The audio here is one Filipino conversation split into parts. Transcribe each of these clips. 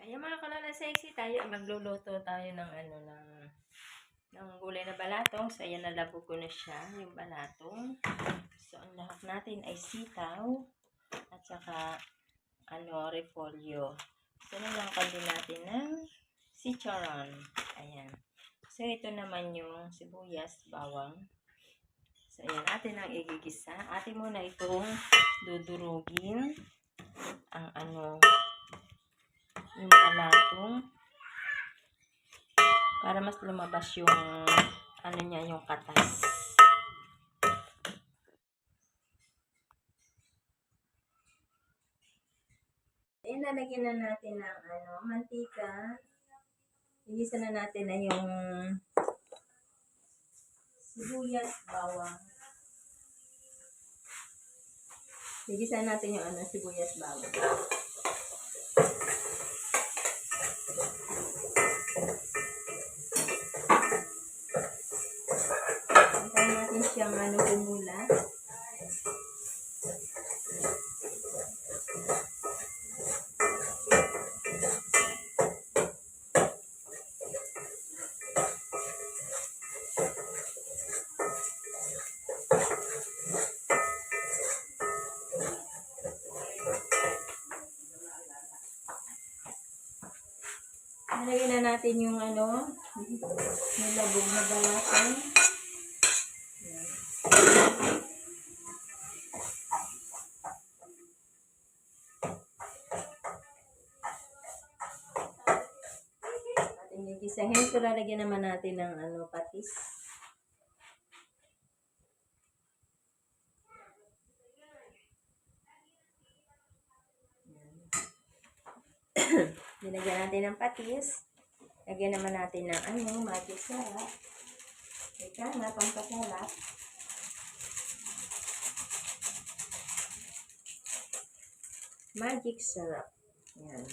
Ayan mga kalala sexy, tayo magluluto tayo ng ano ng ng gulay na balatong. So ayan nalabo ko na siya, yung balatong. So ang lahok natin ay sitaw at saka ano repolyo. So nalangkan din natin ng chicharon. Ayan. So ito naman yung sibuyas, bawang. So ayan, atin ang igigisa. Atin muna itong dudurugin ang ano yung balatong para mas lumabas yung ano niya yung katas Ayan, lalagyan na natin ng ano, mantika. Igisa na natin na yung sibuyas, bawang. Igisa natin yung ano, sibuyas, bawang. Siyang ano, kumula. Nalagyan na natin yung ano, nilabog na balatong. Gigisahin. So, lalagyan naman natin ng ano, patis. Nilagyan natin ng patis. Lagyan naman natin ng ano, magic sarap. Ika na, pampasalap. Magic syrup. Yan.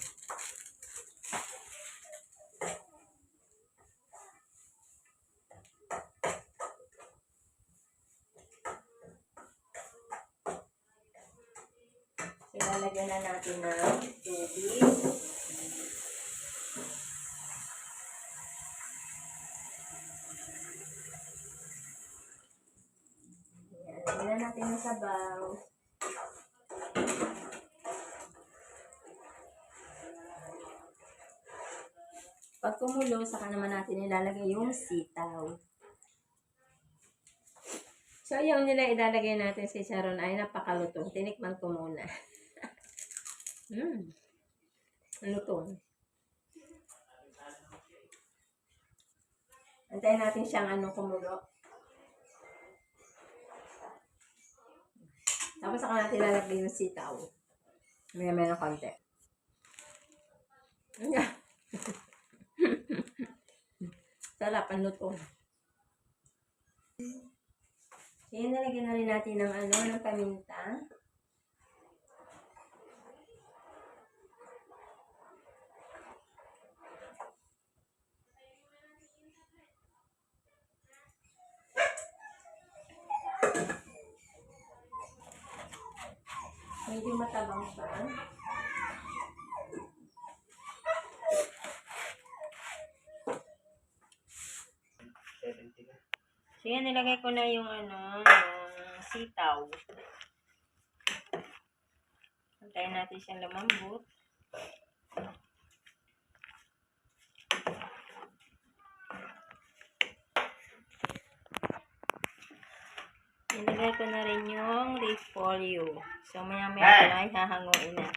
So, lalagyan na natin ng tubig. Yan, lagyan na natin ng sabaw. Pag kumulo, saka naman natin ilalagay yung sitaw. So, yung nila ilalagay natin si Sharon ay napakalutong. Tinikman ko muna. Hmm. Ang lutong. Antayin natin siyang anong kumulo. Tapos saka natin lalagay yung sitaw. May may ng konti. Sarap, ang lutong. Kaya nalagyan na rin natin ng ano, ng paminta. Medyo matabang pa. So yan, nilagay ko na yung ano, yung sitaw. Antayin natin siyang lumambot. nilagay ko na rin yung leaf folio. So, maya-maya ko ay hahanguin na.